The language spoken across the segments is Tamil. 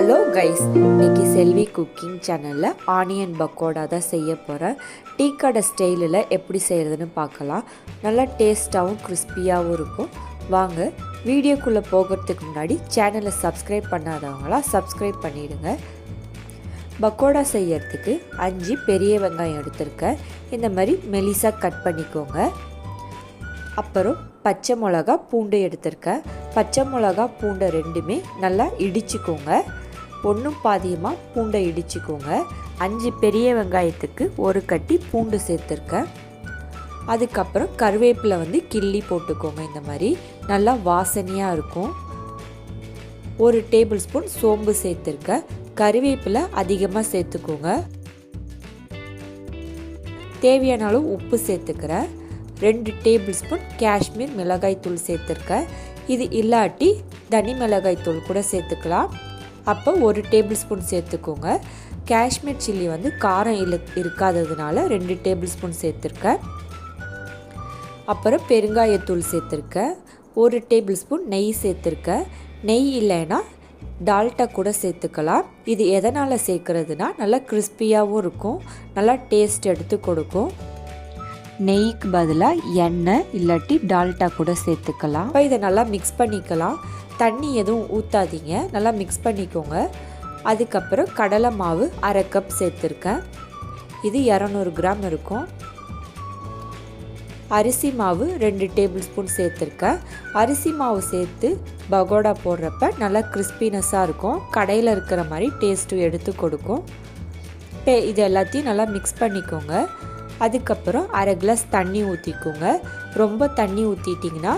ஹலோ கைஸ் இன்னைக்கு செல்வி குக்கிங் சேனலில் ஆனியன் பக்கோடா தான் செய்ய போகிறேன் டீ கடை ஸ்டைலில் எப்படி செய்கிறதுன்னு பார்க்கலாம். நல்லா டேஸ்ட்டாகவும் கிறிஸ்பியாகவும் இருக்கும். வாங்க வீடியோக்குள்ளே போகிறதுக்கு முன்னாடி சேனலை சப்ஸ்கிரைப் பண்ணாதவங்களாம் சப்ஸ்கிரைப் பண்ணிடுங்க. பக்கோடா செய்யறதுக்கு அஞ்சு பெரிய வெங்காயம் எடுத்திருக்கேன். இந்த மாதிரி மெலிசாக கட் பண்ணிக்கோங்க. அப்புறம் பச்சை மிளகா பூண்டு எடுத்திருக்கேன். பச்சை மிளகா பூண்டை ரெண்டுமே நல்லா இடிச்சுக்கோங்க. ஒன்றும் பாதியமாக பூண்டை இடிச்சுக்கோங்க. அஞ்சு பெரிய வெங்காயத்துக்கு ஒரு கட்டி பூண்டு சேர்த்துருக்கேன் அதுக்கப்புறம் கருவேப்பிலை வந்து கிள்ளி போட்டுக்கோங்க இந்த மாதிரி. நல்லா வாசனையாக இருக்கும். ஒரு டேபிள் ஸ்பூன் சோம்பு சேர்த்துருக்கேன் கருவேப்பிலை அதிகமாக சேர்த்துக்கோங்க. தேவையான அளவு உப்பு சேர்த்துக்கிறேன் ரெண்டு டேபிள் ஸ்பூன் காஷ்மீர் மிளகாய் தூள் சேர்த்துருக்கேன் இது இல்லாட்டி தனி மிளகாய் தூள் கூட சேர்த்துக்கலாம். அப்போ ஒரு டேபிள் ஸ்பூன் சேர்த்துக்கோங்க. காஷ்மீர் சில்லி வந்து காரம் இல்லை இருக்காததுனால ரெண்டு டேபிள் ஸ்பூன் சேர்த்துருக்கேன். அப்புறம் பெருங்காயத்தூள் சேர்த்துருக்கேன். ஒரு டேபிள் ஸ்பூன் நெய் சேர்த்துருக்கேன். நெய் இல்லைன்னா டால்ட்டா கூட சேர்த்துக்கலாம். இது எதனால் சேர்க்குறதுனா நல்லா கிறிஸ்பியாகவும் இருக்கும். நல்லா டேஸ்ட் எடுத்து கொடுக்கும். நெய்க்கு பதிலாக எண்ணெய் இல்லாட்டி டால்ட்டா கூட சேர்த்துக்கலாம். இப்போ இதை நல்லா மிக்ஸ் பண்ணிக்கலாம். தண்ணி எதுவும் ஊற்றாதீங்க நல்லா மிக்ஸ் பண்ணிக்கோங்க. அதுக்கப்புறம் கடலை மாவு அரை கப் சேர்த்துருக்கேன். இது இரநூறு கிராம் இருக்கும். அரிசி மாவு ரெண்டு டேபிள் ஸ்பூன் சேர்த்துருக்கேன். அரிசி மாவு சேர்த்து பகோடா போடுறப்ப நல்லா கிறிஸ்பினஸ்ஸாக இருக்கும். கடையில் இருக்கிற மாதிரி டேஸ்ட்டும் எடுத்து கொடுக்கும். இப்போ இது எல்லாத்தையும் நல்லா மிக்ஸ் பண்ணிக்கோங்க. அதுக்கப்புறம் அரை கிளாஸ் தண்ணி ஊற்றிக்கோங்க ரொம்ப தண்ணி ஊற்றிட்டிங்கன்னா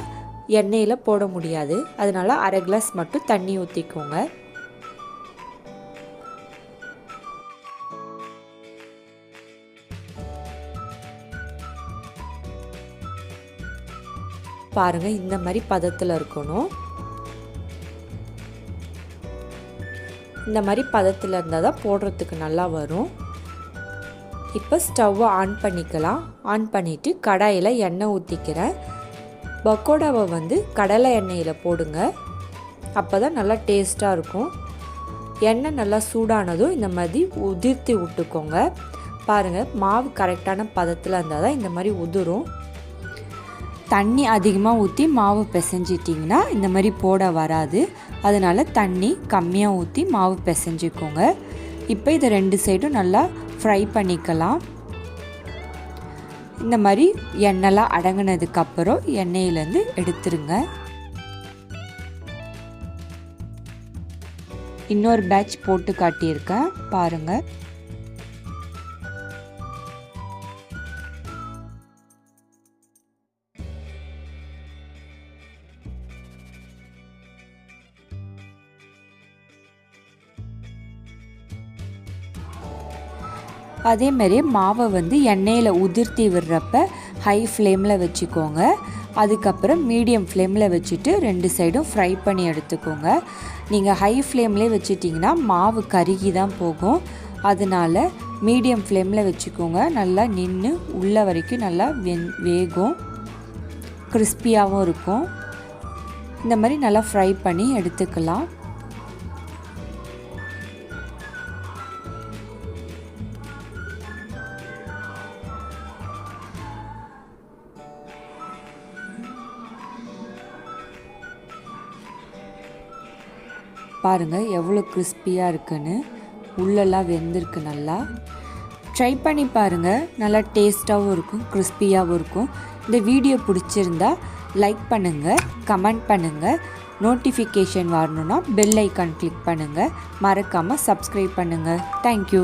எண்ணெயில் போட முடியாது. அதனால் அரை கிளாஸ் மட்டும் தண்ணி ஊற்றிக்கோங்க பாருங்கள் இந்த மாதிரி பதத்தில் இருக்கணும். இந்த மாதிரி பதத்தில் இருந்தால் தான் போடுறதுக்கு நல்லா வரும். இப்போ ஸ்டவ்வை ஆன் பண்ணிக்கலாம். ஆன் பண்ணிவிட்டு கடாயில் எண்ணெய் ஊற்றிக்கிறேன் பக்கோடாவை வந்து கடலை எண்ணெயில் போடுங்க. அப்போ தான் நல்லா டேஸ்ட்டாக இருக்கும். எண்ணெய் நல்லா சூடானதும் இந்த மாதிரி உதிர்த்தி விட்டுக்கோங்க. பாருங்கள் மாவு கரெக்டான பதத்தில் இருந்தால் தான் இந்த மாதிரி உதிரும். தண்ணி அதிகமாக ஊற்றி மாவு பிசைஞ்சிட்டிங்கன்னா இந்த மாதிரி போட வராது. அதனால் தண்ணி கம்மியாக ஊற்றி மாவு பிசைஞ்சிக்கோங்க. இப்போ இதை ரெண்டு சைடும் நல்லா ஃப்ரை பண்ணிக்கலாம். இந்த மாதிரி எண்ணெய்லாம் அடங்கினதுக்கப்புறம் எண்ணெயிலேருந்து எடுத்துருங்க. இன்னொரு பேட்ச் போட்டு காட்டியிருக்கேன். பாருங்கள் அதே மாதிரி மாவை வந்து எண்ணெயில் உதிர்த்தி விடுறப்ப ஹை ஃப்ளேமில் வச்சுக்கோங்க. அதுக்கப்புறம் மீடியம் ஃப்ளேமில் வச்சுட்டு ரெண்டு சைடும் ஃப்ரை பண்ணி எடுத்துக்கோங்க. நீங்கள் ஹை ஃப்ளேம்லேயே வச்சுட்டிங்கன்னா மாவு கருகி தான் போகும். அதனால் மீடியம் ஃப்ளேமில் வச்சுக்கோங்க. நல்லா நின்று உள்ள வரைக்கும் நல்லா வெந் வேகும். கிறிஸ்பியாகவும் இருக்கும். இந்த மாதிரி நல்லா ஃப்ரை பண்ணி எடுத்துக்கலாம். பாருங்கள் எவ்வளோ கிறிஸ்பியாக இருக்குன்னு. உள்ளெல்லாம் வெந்திருக்கு நல்லா. ட்ரை பண்ணி பாருங்கள் நல்லா டேஸ்ட்டாகவும் இருக்கும் கிறிஸ்பியாகவும் இருக்கும். இந்த வீடியோ பிடிச்சிருந்தா லைக் பண்ணுங்கள் கமெண்ட் பண்ணுங்கள் நோட்டிஃபிகேஷன் வரணுன்னா பெல் ஐக்கான் கிளிக் பண்ணுங்கள் மறக்காமல் சப்ஸ்கிரைப் பண்ணுங்கள் தேங்க்யூ